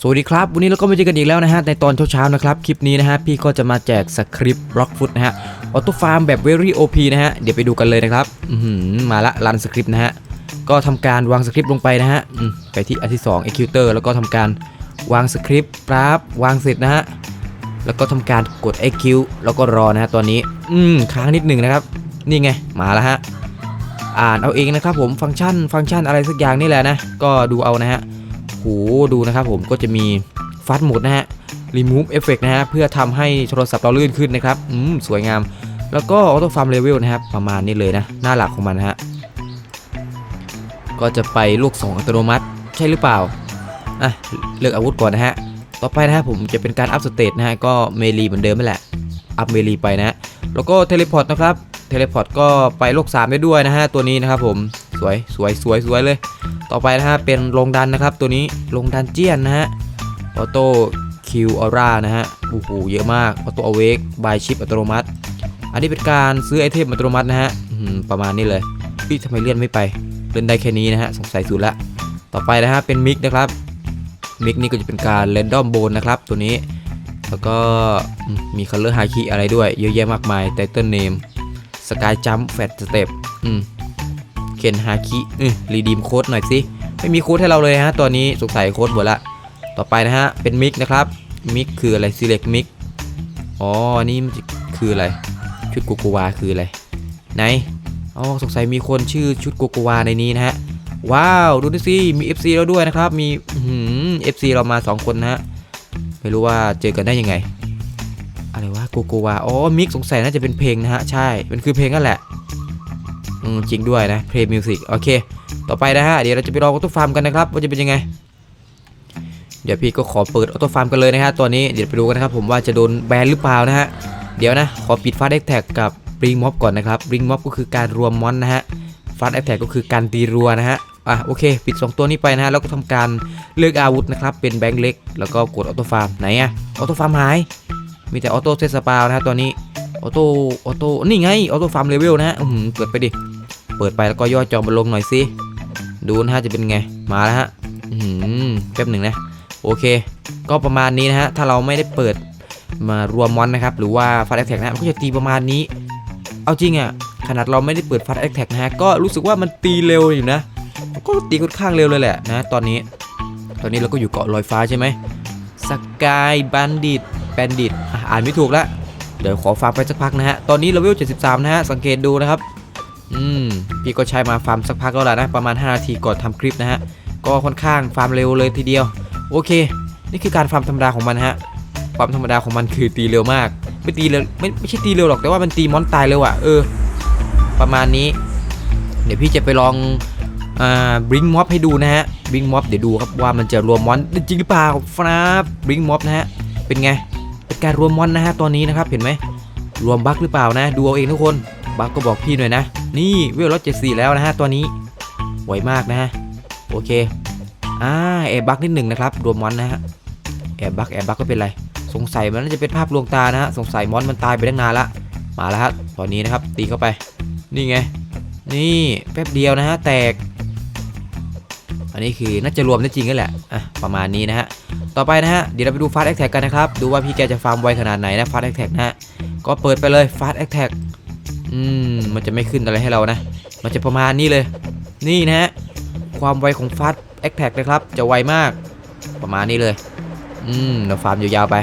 สวัสดีครับ วันนี้เราก็มาเจอกันอีกแล้วนะฮะ ในตอนเช้าๆนะครับ คลิปนี้นะฮะ พี่ก็จะมาแจกสคริปต์บล็อกฟุตนะฮะ ออโต้ฟาร์มแบบ very OP นะฮะ เดี๋ยวไปดูกันเลยนะครับอืมาละรันสคริปต์นะฮะ ก็ทำการวางสคริปต์ลงไปนะฮะไปที่อันที่2 executor แล้วก็ทำการวางสคริปต์ครับวางเสร็จนะฮะ แล้วก็ทำการกด execute แล้วก็รอนะฮะตอนนี้ อืมค้างนิดหนึ่งนะครับ นี่ไง มาแล้วฮะ อ่านเอาเองนะครับผม ฟังก์ชัน ฟังก์ชันอะไรสักอย่างนี่แหละนะ ก็ดูเอานะฮะ ดูนะครับผมก็จะมีฟัดโหมดนะฮะ remove effect นะฮะเพื่อทำให้โทรศัพท์เราลื่นขึ้นนะครับอืมสวยงาม แล้วก็ auto farm level นะครับประมาณนี้เลยนะ หน้าหลักของมันนะฮะก็จะไปลูก 2 อัตโนมัติใช่หรือเปล่าอะเลือกอาวุธก่อนนะฮะต่อไปนะฮะผมจะเป็นการอัพสเตตนะฮะก็เมลีเหมือนเดิมนั่นแหละอัพเมลีไปนะฮะแล้วก็เทเลพอร์ตนะครับเทเลพอร์ตก็ไปโลก3ได้ด้วยนะฮะตัวนี้นะครับผม สวยสวยสวยสวยเลย ต่อไปนะฮะเป็นลงดันนะครับ ตัวนี้ลงดันเจียนนะฮะออโต้คิวออร่านะฮะโอ้โหเยอะมากออโต้อเวกบายชิปอัตโนมัติ อันนี้เป็นการซื้อไอเทมอัตโนมัตินะฮะประมาณนี้เลยพี่ทำไมเลื่อนไม่ไปเลื่อนได้แค่นี้นะฮะสงสัยสุดละต่อไปนะฮะเป็นมิกนะครับมิกนี่ก็จะเป็นการเรนดอมโบนนะครับตัวนี้ แล้วก็มีคัลเลอร์ไฮคีอะไรด้วย เยอะแยะมากมายไตเติลเนมสกายจัมแฟตสเต็ปอืม เคนฮาคิอือรีดีมโค้ดหน่อยสิ ไม่มีโค้ดให้เราเลยฮะ ตัวนี้สงสัยโค้ดหมดละ ต่อไปนะฮะ เป็นมิกนะครับ มิกคืออะไร select mic อ๋อ นี่มันคืออะไร ชุดโกโกวาคืออะไร ไหน อ๋อ สงสัยมีคนชื่อชุดโกโกวาในนี้นะฮะ ว้าว ดูดิสิ มี FC แล้วด้วยนะครับ มีอื้อหือ FC เรามา 2 คนนะฮะ ไม่รู้ว่าเจอกันได้ยังไง อะไรวะ โกโกวา อ๋อ มิกสงสัยน่าจะเป็นเพลงนะฮะ ใช่ มันคือเพลงนั่นแหละ อืมจริงด้วยนะเพลย์มิวสิกโอเค ต่อไปนะฮะ เดี๋ยวเราจะไปลองออโต้ฟาร์มกันนะครับ ว่าจะเป็นยังไง เดี๋ยวพี่ก็ขอเปิดออโต้ฟาร์มกันเลยนะฮะ ตัวนี้เดี๋ยวไปดูกันนะครับผมว่าจะโดนแบนหรือเปล่านะฮะ เดี๋ยวนะ ขอปิดฟาสแอคแท็กกับริงม็อบก่อนนะครับริงม็อบก็คือการรวมมอนนะฮะฟาสแอคแท็กก็คือการตีรัวนะฮะอะโอเค ปิด 2 ตัวนี้ไปนะฮะแล้วก็ทำการเลือกอาวุธนะครับเป็นแบงค์เล็ก แล้วก็กดออโต้ฟาร์มไหนอะออโต้ฟาร์มหาย มีแต่ออโต้เซตสปาวนะฮะตัวนี้ออโต้ออโต้นี่ไงออโต้ฟาร์มเลเวลนะฮะอื้อหือเปิดไปดิ เปิดไปแล้วก็ย่อจอมาลงหน่อยสิดูนะฮะจะเป็นไงมาแล้วฮะอือหือแป๊บหนึ่งนะโอเค ก็ประมาณนี้นะฮะถ้าเราไม่ได้เปิดมารวมมอนนะครับหรือว่าฟาดแอคแท็กนะมันก็จะตีประมาณนี้ เอาจริงอะ่ะขนาดเราไม่ได้เปิดฟาดแอคแท็กนะฮะก็รู้สึกว่ามันตีเร็วอยู่นะก็ตีค่อนข้างเร็วเลยแหละนะตอนนี้ ตอนนี้เราก็อยู่เกาะลอยฟ้าใช่ไหมสกายบันดิตแบนดิตอ่านไม่ถูกละเดี๋ยวขอฟาร์มไปสักพักนะฮะตอนนี้เลเวล73นะฮะสังเกตดูนะครับ อืมพี่ก็ใช้มาฟาร์มสักพักแล้วล่ะนะประมาณ 5 นาทีก่อนทำคลิปนะฮะก็ค่อนข้างฟาร์มเร็วเลยทีเดียว โอเค นี่คือการฟาร์มธรรมดาของมันนะฮะความธรรมดาของมันคือตีเร็วมาก ไม่ตีเร็วไม่ไม่ใช่ตีเร็วหรอกแต่ว่ามันตีมอนตายเร็วอะเออ ประมาณนี้ เดี๋ยวพี่จะไปลองอ่าบริงม็อบให้ดูนะฮะบริงม็อบเดี๋ยวดูครับว่ามันจะรวมมอนจริงหรือเปล่าครับบริงม็อบนะฮะเป็นไงเป็นการรวมมอนนะฮะตอนนี้นะครับเห็นไหมรวมบั๊กหรือเปล่านะ ดูเอาเองทุกคน บักก็บอกพี่หน่อยนะ นี่เวลร้อยเจ็ดสี่แล้วนะฮะตัวนี้ไวมากนะฮะโอเคอ่าแอบบักนิดหนึ่งนะครับรวมมอนนะฮะแอบบักแอบบักก็เป็นไร สงสัยมันน่าจะเป็นภาพลวงตานะฮะสงสัยมอนมันตายไปตั้งนานละมาแล้วฮะตอนนี้นะครับตีเข้าไป นี่ไง นี่แป๊บเดียวนะฮะแตก อันนี้คือน่าจะรวมได้จริงนั่นแหละอะประมาณนี้นะฮะต่อไปนะฮะเดี๋ยวเราไปดูฟาสแอคแท็กกันนะครับดูว่าพี่แกจะฟาร์มไวขนาดไหนนะฟาสแอคแท็กนะฮะก็เปิดไปเลยฟาสแอคแท็ก อืมมันจะไม่ขึ้นอะไรให้เรานะ มันจะประมาณนี้เลย นี่นะฮะความไวของฟาสแอคแท็กนะครับ จะไวมากประมาณนี้เลย อืมเราฟาร์มยาวๆไป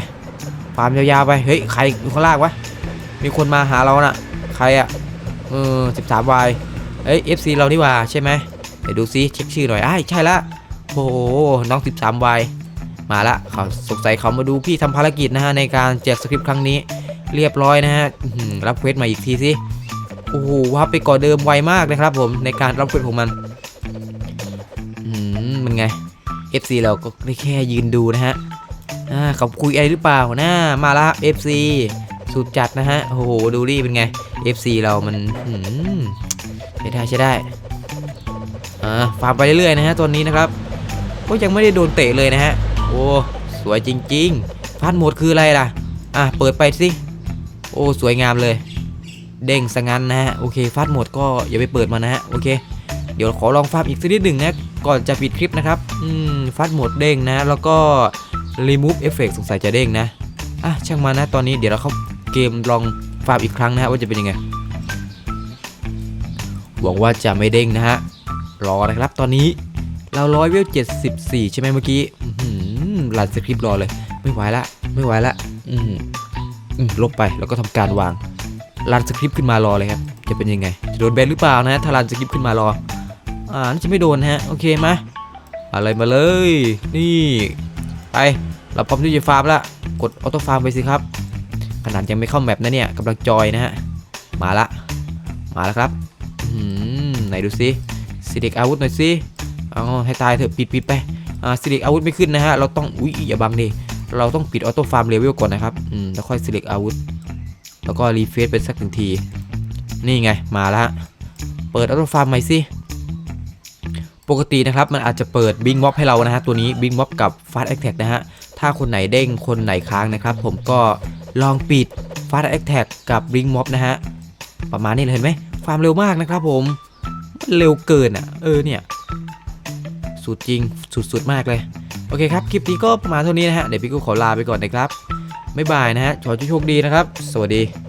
ฟาร์มยาวๆไป เฮ้ย ใครอยู่ข้างล่างวะ มีคนมาหาเราน่ะ ใครอะเออ13วายเอ้ย FC เรานี่ว่าใช่ไหมเดี๋ยวดูซิเช็คชื่อหน่อยอ้ใช่ละโอ้โห น้อง13วายมาละเขาสงสัยเขามาดูพี่ทำภารกิจนะฮะในการแจกสคริปต์ครั้งนี้ เรียบร้อยนะฮะ รับเควสมาอีกทีสิ อ้โหว่าไปก่อนเดิมไวมากนะครับผมในการรับเควสของมันอืมมันไง FC เราก็ได้แค่ยืนดูนะฮะอ่าเขาคุยอะไรหรือเปล่านะมาละ FC สุดจัดนะฮะโอ้โหดูดิเป็นไง FC เรามันหืมใช้ได้ใช้ได้อ่าฟาร์มไปเรื่อยๆนะฮะตัวนี้นะครับก็ยังไม่ได้โดนเตะเลยนะฮะโอ้สวยจริง ๆ ฟาดหมดคืออะไรล่ะ อะเปิดไปสิ โอ้ สวยงามเลย เด้งสงันนะฮะโอเคฟาดหมดก็อย่าไปเปิดมานะฮะโอเค เดี๋ยวขอลองฟาร์มอีกสักนิดหนึ่งนะก่อนจะปิดคลิปนะครับอืมฟาดหมดเด้งนะ แล้วก็ remove effect สงสัยจะเด้งนะอะช่างมานะตอนนี้เดี๋ยวเราเข้าเกมลองฟาร์มอีกครั้งนะฮะว่าจะเป็นยังไงหวังว่าจะไม่เด้งนะฮะรอนะครับตอนนี้เราร้อยเวล74ใช่ไหมเมื่อกี้อื้อหือรันสคริปต์รอเลย ไม่ไหวละ ไม่ไหวละ อืมลบไปแล้วก็ทำการวาง รันสคริปต์ขึ้นมารอเลยครับ จะเป็นยังไง จะโดนแบนหรือเปล่านะถ้ารันสคริปต์ขึ้นมารอ อ่าน่าจะไม่โดนนะฮะ โอเคมาอะไรมาเลย นี่ ไป เราพร้อมที่จะฟาร์มแล้วกดออโต้ฟาร์มไปสิครับ ขนาดยังไม่เข้าแมปนะเนี่ยกำลังจอยนะฮะ มาละ มาแล้วครับอืมไหนดูซิสิเด็กอาวุธหน่อยสิเอาให้ตายเถอะปิดปิดไป อ่าสิเด็กอาวุธไม่ขึ้นนะฮะ เราต้อง อุ้ยอย่าบังดิ เราต้องปิดออโต้ฟาร์มเลเวลก่อนนะครับ อืม แล้วค่อยสิเด็กอาวุธ แล้วก็รีเฟซไปสักหนึ่งที นี่ไงมาแล้วฮะเปิดออโต้ฟาร์มใหม่สิปกตินะครับมันอาจจะเปิดบิงม็อบให้เรานะฮะตัวนี้บิงม็อบกับฟาสต์แอคแท็กนะฮะถ้าคนไหนเด้งคนไหนค้างนะครับ ผมก็ลองปิดฟาสต์แอคแท็กกับบิงม็อบนะฮะประมาณนี้เลยเห็นไหมความเร็วมากนะครับผมเร็วเกินอะ เออเนี่ยสุดจริงสุดๆมากเลย โอเคครับ คลิปนี้ก็ประมาณเท่านี้นะฮะ เดี๋ยวพี่ก็ขอลาไปก่อนนะครับ บ๊ายบายนะฮะขอโชคดีนะครับ สวัสดี